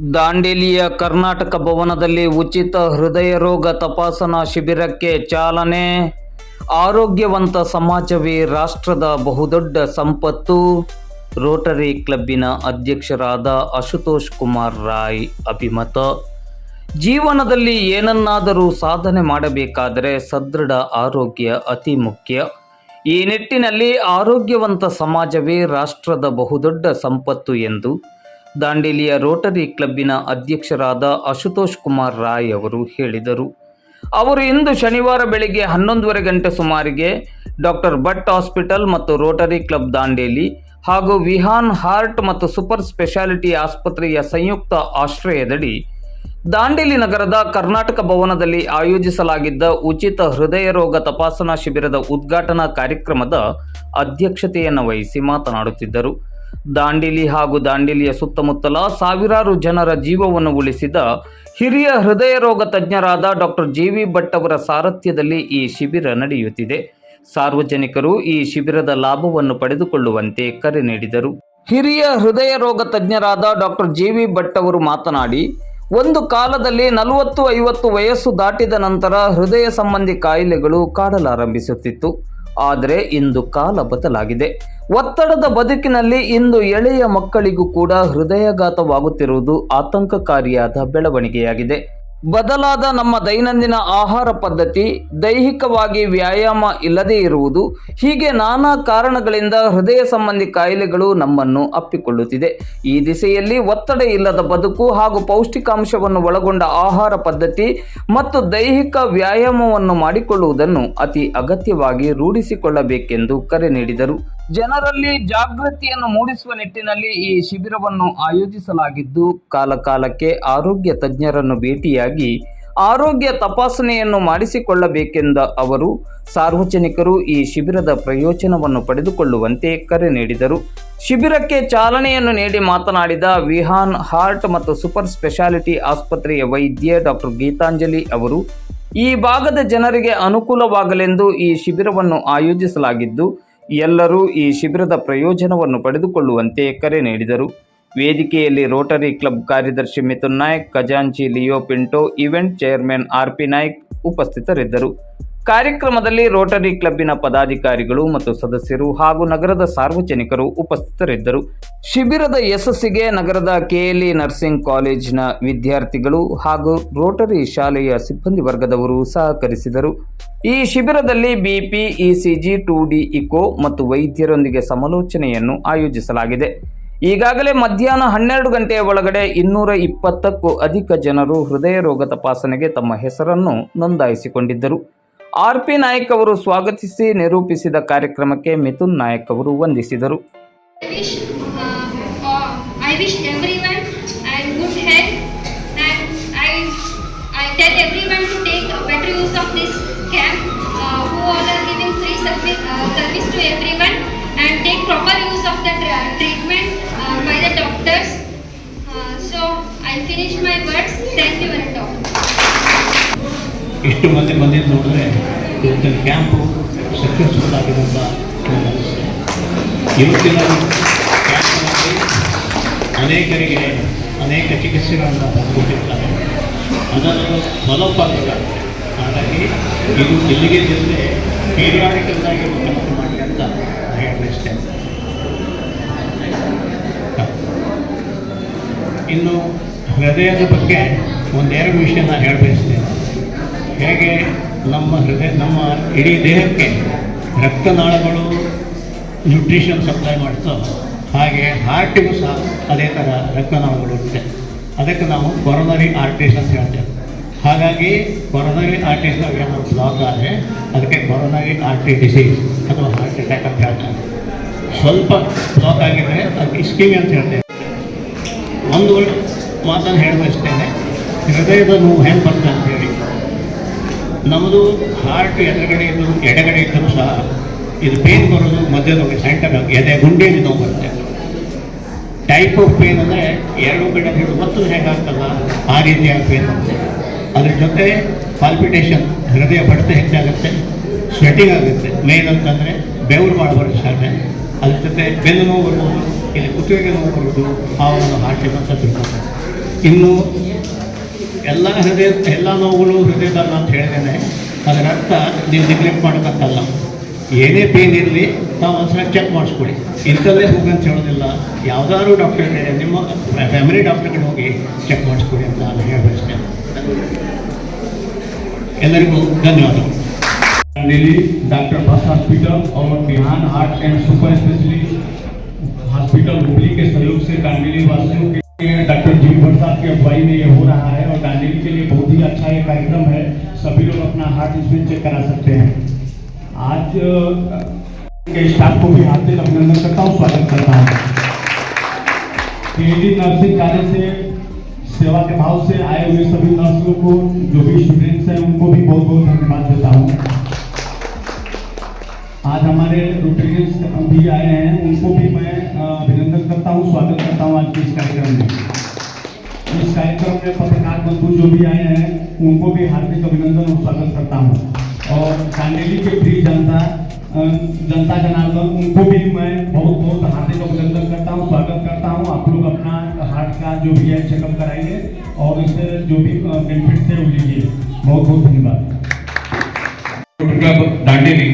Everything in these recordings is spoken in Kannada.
ದಾಂಡೇಲಿಯ ಕರ್ನಾಟಕ ಭವನದಲ್ಲಿ ಉಚಿತ ಹೃದಯ ರೋಗ ತಪಾಸಣಾ ಶಿಬಿರಕ್ಕೆ ಚಾಲನೆ. ಆರೋಗ್ಯವಂತ ಸಮಾಜವೇ ರಾಷ್ಟ್ರದ ಬಹುದೊಡ್ಡ ಸಂಪತ್ತು. ರೋಟರಿ ಕ್ಲಬ್ಬಿನ ಅಧ್ಯಕ್ಷರಾದ ಅಶುತೋಷ್ ಕುಮಾರ್ ರಾಯ್ ಅಭಿಮತ. ಜೀವನದಲ್ಲಿ ಏನನ್ನಾದರೂ ಸಾಧನೆ ಮಾಡಬೇಕಾದರೆ ಸದೃಢ ಆರೋಗ್ಯ ಅತಿ ಮುಖ್ಯ. ಈ ನಿಟ್ಟಿನಲ್ಲಿ ಆರೋಗ್ಯವಂತ ಸಮಾಜವೇ ರಾಷ್ಟ್ರದ ಬಹುದೊಡ್ಡ ಸಂಪತ್ತು ಎಂದು ದಾಂಡೇಲಿಯ ರೋಟರಿ ಕ್ಲಬ್ಬಿನ ಅಧ್ಯಕ್ಷರಾದ ಅಶುತೋಷ್ ಕುಮಾರ್ ರಾಯ್ ಅವರು ಹೇಳಿದರು. ಅವರು ಇಂದು ಶನಿವಾರ ಬೆಳಿಗ್ಗೆ ಹನ್ನೊಂದುವರೆ ಗಂಟೆ ಸುಮಾರಿಗೆ ಡಾಕ್ಟರ್ ಭಟ್ ಹಾಸ್ಪಿಟಲ್ ಮತ್ತು ರೋಟರಿ ಕ್ಲಬ್ ದಾಂಡೇಲಿ ಹಾಗೂ ವಿಹಾನ್ ಹಾರ್ಟ್ ಮತ್ತು ಸೂಪರ್ ಸ್ಪೆಷಾಲಿಟಿ ಆಸ್ಪತ್ರೆಯ ಸಂಯುಕ್ತ ಆಶ್ರಯದಡಿ ದಾಂಡೇಲಿ ನಗರದ ಕರ್ನಾಟಕ ಭವನದಲ್ಲಿ ಆಯೋಜಿಸಲಾಗಿದ್ದ ಉಚಿತ ಹೃದಯ ರೋಗ ತಪಾಸಣಾ ಶಿಬಿರದ ಉದ್ಘಾಟನಾ ಕಾರ್ಯಕ್ರಮದ ಅಧ್ಯಕ್ಷತೆಯನ್ನು ವಹಿಸಿ ಮಾತನಾಡುತ್ತಿದ್ದರು. ದಾಂಡೇಲಿ ಹಾಗೂ ದಾಂಡಿಲಿಯ ಸುತ್ತಮುತ್ತಲ ಸಾವಿರಾರು ಜನರ ಜೀವವನ್ನು ಉಳಿಸಿದ ಹಿರಿಯ ಹೃದಯ ರೋಗ ತಜ್ಞರಾದ ಡಾಕ್ಟರ್ ಜಿ ವಿ ಭಟ್ ಅವರ ಸಾರಥ್ಯದಲ್ಲಿ ಈ ಶಿಬಿರ ನಡೆಯುತ್ತಿದೆ. ಸಾರ್ವಜನಿಕರು ಈ ಶಿಬಿರದ ಲಾಭವನ್ನು ಪಡೆದುಕೊಳ್ಳುವಂತೆ ಕರೆ ನೀಡಿದರು. ಹಿರಿಯ ಹೃದಯ ರೋಗ ತಜ್ಞರಾದ ಡಾಕ್ಟರ್ ಜಿ ವಿ ಭಟ್ ಅವರು ಮಾತನಾಡಿ, ಒಂದು ಕಾಲದಲ್ಲಿ ನಲವತ್ತು ಐವತ್ತು ವಯಸ್ಸು ದಾಟಿದ ನಂತರ ಹೃದಯ ಸಂಬಂಧಿ ಕಾಯಿಲೆಗಳು ಕಾಡಲಾರಂಭಿಸುತ್ತಿತ್ತು. ಆದರೆ ಇಂದು ಕಾಲ ಬದಲಾಗಿದೆ. ಒತ್ತಡದ ಬದುಕಿನಲ್ಲಿ ಇಂದು ಎಳೆಯ ಮಕ್ಕಳಿಗೂ ಕೂಡ ಹೃದಯಘಾತವಾಗುತ್ತಿರುವುದು ಆತಂಕಕಾರಿಯಾದ ಬೆಳವಣಿಗೆಯಾಗಿದೆ. ಬದಲಾದ ನಮ್ಮ ದೈನಂದಿನ ಆಹಾರ ಪದ್ಧತಿ, ದೈಹಿಕವಾಗಿ ವ್ಯಾಯಾಮ ಇಲ್ಲದೇ ಇರುವುದು, ಹೀಗೆ ನಾನಾ ಕಾರಣಗಳಿಂದ ಹೃದಯ ಸಂಬಂಧಿ ಕಾಯಿಲೆಗಳು ನಮ್ಮನ್ನು ಅಪ್ಪಿಕೊಳ್ಳುತ್ತಿದೆ. ಈ ದಿಸೆಯಲ್ಲಿ ಒತ್ತಡ ಇಲ್ಲದ ಬದುಕು ಹಾಗೂ ಪೌಷ್ಟಿಕಾಂಶವನ್ನು ಒಳಗೊಂಡ ಆಹಾರ ಪದ್ಧತಿ ಮತ್ತು ದೈಹಿಕ ವ್ಯಾಯಾಮವನ್ನು ಮಾಡಿಕೊಳ್ಳುವುದನ್ನು ಅತಿ ಅಗತ್ಯವಾಗಿ ರೂಢಿಸಿಕೊಳ್ಳಬೇಕೆಂದು ಕರೆ ನೀಡಿದರು. ಜನರಲ್ಲಿ ಜಾಗೃತಿಯನ್ನು ಮೂಡಿಸುವ ನಿಟ್ಟಿನಲ್ಲಿ ಈ ಶಿಬಿರವನ್ನು ಆಯೋಜಿಸಲಾಗಿದ್ದು, ಕಾಲಕಾಲಕ್ಕೆ ಆರೋಗ್ಯ ತಜ್ಞರನ್ನು ಭೇಟಿಯಾಗಿ ಆರೋಗ್ಯ ತಪಾಸಣೆಯನ್ನು ಮಾಡಿಸಿಕೊಳ್ಳಬೇಕೆಂದ ಅವರು ಸಾರ್ವಜನಿಕರು ಈ ಶಿಬಿರದ ಪ್ರಯೋಜನವನ್ನು ಪಡೆದುಕೊಳ್ಳುವಂತೆ ಕರೆ ನೀಡಿದರು. ಶಿಬಿರಕ್ಕೆ ಚಾಲನೆಯನ್ನು ನೀಡಿ ಮಾತನಾಡಿದ ವಿಹಾನ್ ಹಾರ್ಟ್ ಮತ್ತು ಸೂಪರ್ ಸ್ಪೆಷಾಲಿಟಿ ಆಸ್ಪತ್ರೆಯ ವೈದ್ಯ ಡಾಕ್ಟರ್ ಗೀತಾಂಜಲಿ ಅವರು, ಈ ಭಾಗದ ಜನರಿಗೆ ಅನುಕೂಲವಾಗಲೆಂದು ಈ ಶಿಬಿರವನ್ನು ಆಯೋಜಿಸಲಾಗಿದ್ದು ಎಲ್ಲರೂ ಈ ಶಿಬಿರದ ಪ್ರಯೋಜನವನ್ನು ಪಡೆದುಕೊಳ್ಳುವಂತೆ ಕರೆ ನೀಡಿದರು. ವೇದಿಕೆಯಲ್ಲಿ ರೋಟರಿ ಕ್ಲಬ್ ಕಾರ್ಯದರ್ಶಿ ಮಿಥುನ್ ನಾಯಕ್, ಖಜಾಂಚಿ Leo Pinto, event chairman R P Naik ಉಪಸ್ಥಿತರಿದ್ದರು. ಕಾರ್ಯಕ್ರಮದಲ್ಲಿ ರೋಟರಿ ಕ್ಲಬ್ಬಿನ ಪದಾಧಿಕಾರಿಗಳು ಮತ್ತು ಸದಸ್ಯರು ಹಾಗೂ ನಗರದ ಸಾರ್ವಜನಿಕರು ಉಪಸ್ಥಿತರಿದ್ದರು. ಶಿಬಿರದ ಯಶಸ್ಸಿಗೆ ನಗರದ ಕೆಎಲ್ಇ ನರ್ಸಿಂಗ್ ಕಾಲೇಜಿನ ವಿದ್ಯಾರ್ಥಿಗಳು ಹಾಗೂ ರೋಟರಿ ಶಾಲೆಯ ಸಿಬ್ಬಂದಿ ವರ್ಗದವರು ಸಹಕರಿಸಿದರು. ಈ ಶಿಬಿರದಲ್ಲಿ BP, ECG two D echo ಮತ್ತು ವೈದ್ಯರೊಂದಿಗೆ ಸಮಾಲೋಚನೆಯನ್ನು ಆಯೋಜಿಸಲಾಗಿದೆ. ಈಗಾಗಲೇ ಮಧ್ಯಾಹ್ನ ಹನ್ನೆರಡು ಗಂಟೆಯ ಒಳಗಡೆ ಇನ್ನೂರ ಇಪ್ಪತ್ತಕ್ಕೂ ಅಧಿಕ ಜನರು ಹೃದಯ ರೋಗ ತಪಾಸಣೆಗೆ ತಮ್ಮ ಹೆಸರನ್ನು ನೋಂದಾಯಿಸಿಕೊಂಡಿದ್ದರು. ಆರ್ ಪಿ ನಾಯಕ್ ಅವರು ಸ್ವಾಗತಿಸಿ ನಿರೂಪಿಸಿದ ಕಾರ್ಯಕ್ರಮಕ್ಕೆ ಮಿಥುನ್ ನಾಯಕ್ ಅವರು ವಂದಿಸಿದರು uh, uh, uh, uh, uh. Uh. Thank you. ಇಷ್ಟು ಮಂದಿ ಬಂದಿದ್ದು ನೋಡಿದ್ರೆ ಇವತ್ತಿನ ಕ್ಯಾಂಪು ಸಕ್ಸಸ್ಫುಲ್ ಆಗಿದೆ ಅಂತ ಇವತ್ತಿನ ಕ್ಯಾಂಪ್ನಲ್ಲಿ ಅನೇಕರಿಗೆ ಅನೇಕ ಚಿಕಿತ್ಸೆಗಳನ್ನು ಕೊಟ್ಟಿರ್ತಾರೆ ಅದನ್ನು ಫಾಲೋಅಪ್ ಆಗಬೇಕಾಗುತ್ತೆ ಹಾಗಾಗಿ ಇದು ಇಲ್ಲಿಗೆ ಜೊತೆ ಪೀರಿಯಾಡಿಕಲ್ಲಾಗಿ ಕೆಲಸ ಮಾಡಿ ಅಂತ ಹೇಳ್ತೇನೆ ಇನ್ನು ಹೃದಯದ ಬಗ್ಗೆ ಒಂದೆರಡು ವಿಷಯ ನಾನು ಹೇಳಬಯಸ್ತೇನೆ ಹೇಗೆ ನಮ್ಮ ಹೃದಯ, ನಮ್ಮ ಇಡೀ ದೇಹಕ್ಕೆ ರಕ್ತನಾಳಗಳು ನ್ಯೂಟ್ರಿಷನ್ ಸಪ್ಲೈ ಮಾಡ್ತೋ, ಹಾಗೆ ಹಾರ್ಟಿಗೂ ಸಹ ಅದೇ ಥರ ರಕ್ತನಾಳಗಳು ಇರುತ್ತೆ. ಅದಕ್ಕೆ ನಾವು ಕೊರೊನರಿ ಆರ್ಟೀಸ್ ಅಂತ ಹೇಳ್ತೇವೆ. ಹಾಗಾಗಿ ಕೊರೊನರಿ ಆರ್ಟೀಸ್ನಾಗ ಏನಾದ್ರು ಬ್ಲಾಕ್ ಆದರೆ ಅದಕ್ಕೆ ಕೊರೊನರಿ ಆರ್ಟಿ ಡಿಸೀಸ್ ಅಥವಾ ಹಾರ್ಟ್ ಅಟ್ಯಾಕ್ ಅಂತ ಹೇಳ್ತಾರೆ. ಸ್ವಲ್ಪ ಬ್ಲಾಕ್ ಆಗಿದ್ರೆ ಅದಕ್ಕೆ ಇಸ್ಕಿಮಿ ಅಂತ ಹೇಳ್ತೇವೆ. ಒಂದು ಮಾತನ್ನು ಹೇಳಬಯಸ್ತೇನೆ ಹೃದಯದ ನೋವು ಹೆಂಗೆ ಬರ್ತದೆ ಅಂತೇಳಿ ನಮ್ಮದು ಹಾರ್ಟ್ ಎದುರುಗಡೆ ಇದ್ದರೂ ಎಡಗಡೆ ಇದ್ದರೂ ಸಹ ಇದು ಪೇನ್ ಬರೋದು ಮಧ್ಯದಲ್ಲಿ ಸೆಂಟರ್ ಎದೆ ಗುಂಡಿಯಲ್ಲಿ ನೋವು ಬರುತ್ತೆ. ಟೈಪ್ ಆಫ್ ಪೇನ್ ಅಂದರೆ ಎರಡು ಕಡೆ ಮತ್ತು ಹೇಗಾಗ್ತಲ್ಲ ಆ ರೀತಿಯ ಪೇನ್ ಬರುತ್ತೆ. ಅದ್ರ ಜೊತೆ ಪಾಲ್ಪಿಟೇಷನ್ ಹೃದಯ ಬಡಿತ ಹೆಚ್ಚಾಗುತ್ತೆ ಸ್ವೆಟಿಂಗ್ ಆಗುತ್ತೆ. ಮೇನ್ ಅಂತಂದರೆ ಬೆವರು ಮಾಡಬಾರ್ದು ಸಾಧ್ಯ ಅದ್ರ ಜೊತೆ ಬೆನ್ನು ನೋವು ಬರ್ಬೋದು ಇಲ್ಲಿ ಕುತ್ತಿಗೆ ನೋವು ಬರ್ಬೋದು ಆ ಒಂದು ಹಾರ್ಟಿಗೆ ಅಂತ ತಿಳ್ಕೊಳ್ತಾರೆ ಇನ್ನು ಎಲ್ಲ ಹೃದಯ ಎಲ್ಲ ನೋವುಗಳು ಹೃದಯದಲ್ಲ ಅಂತ ಹೇಳಿದ್ದೇನೆ ಅದರ ಅರ್ಥ ನೀವು ನೆಗ್ಲೆಕ್ಟ್ ಮಾಡೋಕ್ಕಲ್ಲ ಏನೇ ಪೇನ್ ಇರಲಿ ನಾವು ಒಂದ್ಸಲ ಚೆಕ್ ಮಾಡಿಸ್ಕೊಳ್ಳಿ ಇಂಥಲ್ಲೇ ಹೋಗಂತ ಹೇಳೋದಿಲ್ಲ ಯಾವುದಾದ್ರು ಡಾಕ್ಟರ್ ಇದ್ದಾರೆ ನಿಮ್ಮ ಫ್ಯಾಮಿಲಿ ಡಾಕ್ಟರ್ಗೆ ಹೋಗಿ ಚೆಕ್ ಮಾಡಿಸ್ಕೊಳ್ಳಿ ಅಂತ ನಾನು ಹೇಳಬಯಸ್ತೇನೆ ಎಲ್ಲರಿಗೂ ಧನ್ಯವಾದಗಳು दिल्ली डॉक्टर बस हॉस्पिटल और बिहान heart and super specialist hospital Hubli के सहयोग से दांडेली वासियों के डॉक्टर जी भट्ट साहब की अगुवाई में ये हो रहा है दांडेली के लिए बहुत ही अच्छा ये कार्यक्रम है। सभी लोग अपना हार्ट इसमें चेक करा सकते हैं। आज के स्टाफ को भी हार्दिक अभिनंदन करता हूँ, स्वागत करता हूँ। पीएचडी नर्सिंग कार्य से, सेवा के भाव से आए हुए सभी नर्सों को, जो भी स्टूडेंट्स हैं, उनको भी बहुत बहुत धन्यवाद देता हूँ। आज हमारे रोटेरियंस भी आए हैं, उनको भी मैं अभिनंदन करता हूँ, स्वागत करता हूँ आज के इस कार्यक्रम में। इस कार्यक्रम में पत्रकार बंधु जो भी आए हैं उनको भी हार्दिक अभिनंदन और स्वागत करता हूँ और कांडेली के प्रिय जनता अ, जनता जनार्दन उनको भी मैं बहुत बहुत हार्दिक अभिनंदन करता हूँ स्वागत करता हूँ आप लोग अपना हार्ट का जो भी है चेकअप कराइए और इससे जो भी बेनिफिट है वो लीजिए बहुत बहुत धन्यवाद ಕ್ಲಬ್ ದಾಂಡೇಲಿ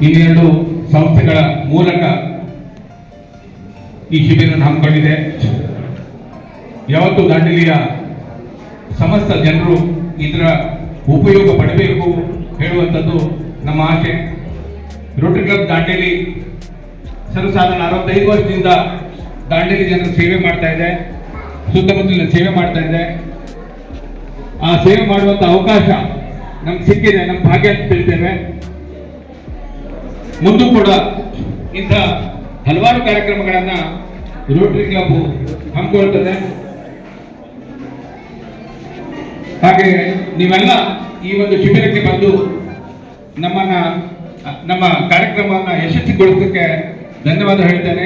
ಇನ್ನೆರಡು ಸಂಸ್ಥೆಗಳ ಮೂಲಕ ಈ ಶಿಬಿರವನ್ನು ಹಮ್ಮಿಕೊಂಡಿದೆ. ಯಾವತ್ತು ದಾಂಡೇಲಿಯ ಸಮಸ್ತ ಜನರು ಇದರ ಉಪಯೋಗ ಪಡಬೇಕು ಹೇಳುವಂಥದ್ದು ನಮ್ಮ ಆಶೆ ರೋಟರಿ ಕ್ಲಬ್ ದಾಂಡೇಲಿ ಸರ್ವಸಾಧಾರಣ ಅರವತ್ತೈದು ವರ್ಷದಿಂದ ದಾಂಡೇಲಿ ಜನರು ಸೇವೆ ಮಾಡ್ತಾ ಇದೆ, ಸುತ್ತಮುತ್ತಲಿನ ಸೇವೆ ಮಾಡ್ತಾ ಇದೆ. ಆ ಸೇವೆ ಮಾಡುವಂಥ ಅವಕಾಶ ನಮ್ಗೆ ಸಿಕ್ಕಿದೆ ನಮ್ಮ ಭಾಗ್ಯ ಅಂತ ಹೇಳ್ತೇವೆ. ಮುಂದೂ ಕೂಡ ಇಂಥ ಹಲವಾರು ಕಾರ್ಯಕ್ರಮಗಳನ್ನ ರೋಟರಿ ಕ್ಲಬ್ ಹಮ್ಮಿಕೊಳ್ತದೆ ಹಾಗೆ ನೀವೆಲ್ಲ ಈ ಒಂದು ಶಿಬಿರಕ್ಕೆ ಬಂದು ನಮ್ಮನ್ನ, ನಮ್ಮ ಕಾರ್ಯಕ್ರಮವನ್ನ ಯಶಸ್ವಿಗೊಳಿಸೋಕ್ಕೆ ಧನ್ಯವಾದ ಹೇಳ್ತೇನೆ.